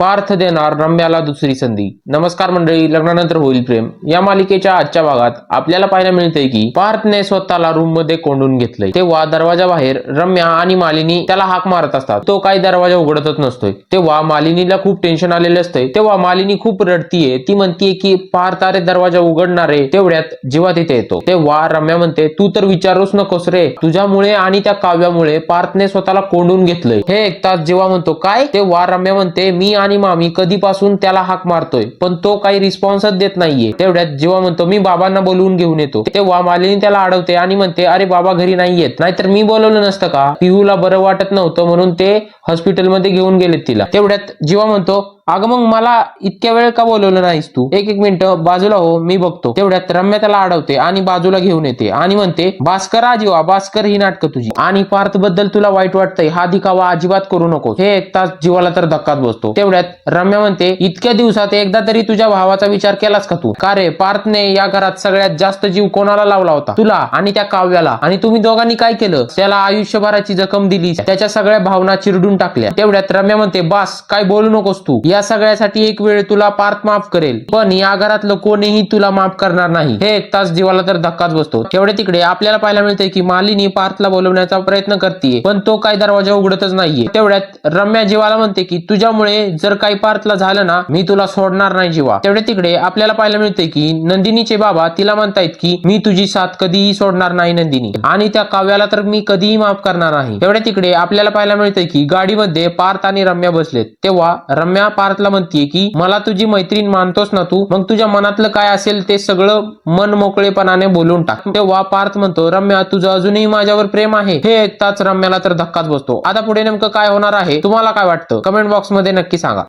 पार्थ देणार रम्याला दुसरी संधी. नमस्कार मंडळी लग्नानंतर होईल प्रेम. या मालिकेच्या आजच्या भागात आपल्याला पाहायला मिळतंय की पार्थने स्वतःला रूममध्ये कोंडून घेतलंय. तेव्हा दरवाजा बाहेर रम्या आणि मालिनी त्याला हाक मारत असतात. तो काही दरवाजा उघडतच नसतोय. तेव्हा मालिनीला खूप टेन्शन आलेलं असतंय. तेव्हा मालिनी खूप रडतीये. ती म्हणतीये की पार्थ अरे दरवाजा उघडणारे. तेवढ्यात जेव्हा तिथे येतो. तेव्हा रम्या म्हणते तू तर विचारूच नकोस रे. तुझ्यामुळे आणि त्या काव्यामुळे पार्थने स्वतःला कोंडून घेतलंय. हे ऐकताच जेव्हा म्हणतो. काय? तेव्हा रम्या म्हणते मी आणि मामी कधीपासून त्याला हाक मारतोय पण तो काही रिस्पॉन्सच देत नाहीये. तेवढ्यात जेव्हा म्हणतो मी बाबांना बोलवून घेऊन येतो. तेव्हा मालिनी त्याला अडवते आणि म्हणते अरे बाबा घरी नाहीयेत नाहीतर मी बोलवलं नसतं का? पिहूला बरं वाटत नव्हतं म्हणून ते हॉस्पिटलमध्ये घेऊन गेलेत तिला. तेवढ्यात जेव्हा म्हणतो अगं मग मला इतक्या वेळ का बोलवलं नाहीस तू? एक एक मिनिट बाजूला हो मी बघतो. तेवढ्यात रम्या त्याला अडवते आणि बाजूला घेऊन येते आणि म्हणते भास्कर आजीवा भास्कर ही नाटकं तुझी. आणि पार्थबद्दल तुला वाईट वाटतंय हा दिखावा अजिबात करू नको हे एक तास जीवाला तर धक्कात बसतो. तेवढ्यात रम्या म्हणते इतक्या दिवसात एकदा तरी तुझ्या भावाचा विचार केलास का तू? का रे पार्थने या घरात सगळ्यात जास्त जीव कोणाला लावला होता? तुला आणि त्या काव्याला. आणि तुम्ही दोघांनी काय केलं? त्याला आयुष्यभराची जखम दिली त्याच्या सगळ्या भावना चिरडून टाकल्या. तेवढ्यात रम्या म्हणते बास काय बोलू नकोस तू? या सगळ्यासाठी एक वेळ तुला पार्थ माफ करेल. पण या घरातलं कोणीही तुला माफ करणार नाही. हे एक तास जीवाला तर धक्काच बसतो. तेवढे तिकडे आपल्याला पाहायला मिळते की मालिनी पार्थला बोलवण्याचा प्रयत्न करते पण तो काय दरवाजा उघडतच नाहीये. तेवढ्यात रम्या जीवाला म्हणते की तुझ्यामुळे जर काही पार्थला झालं ना मी तुला सोडणार नाही जीवा. तेवढे तिकडे आपल्याला पाहायला मिळते की नंदिनीचे बाबा तिला म्हणतायत की मी तुझी साथ कधीही सोडणार नाही नंदिनी. आणि त्या काव्याला तर मी कधीही माफ करणार नाही. तेवढ्या तिकडे आपल्याला पाहायला मिळते की गाडीमध्ये पार्थ आणि रम्या बसलेत. तेव्हा रम्या पार्थला म्हणतीये की मला तुझी मैत्रीण मानतोस ना तू? मग तुझ्या मनातलं काय असेल ते सगळं मन मोकळेपणाने बोलून टाक. तेव्हा पार्थ म्हणतो रम्या तुझं अजूनही माझ्यावर प्रेम आहे. हे ऐकताच रम्याला तर धक्काच बसतो. आता पुढे नेमकं काय होणार आहे? तुम्हाला काय वाटतं? कमेंट बॉक्समध्ये नक्की सांगा.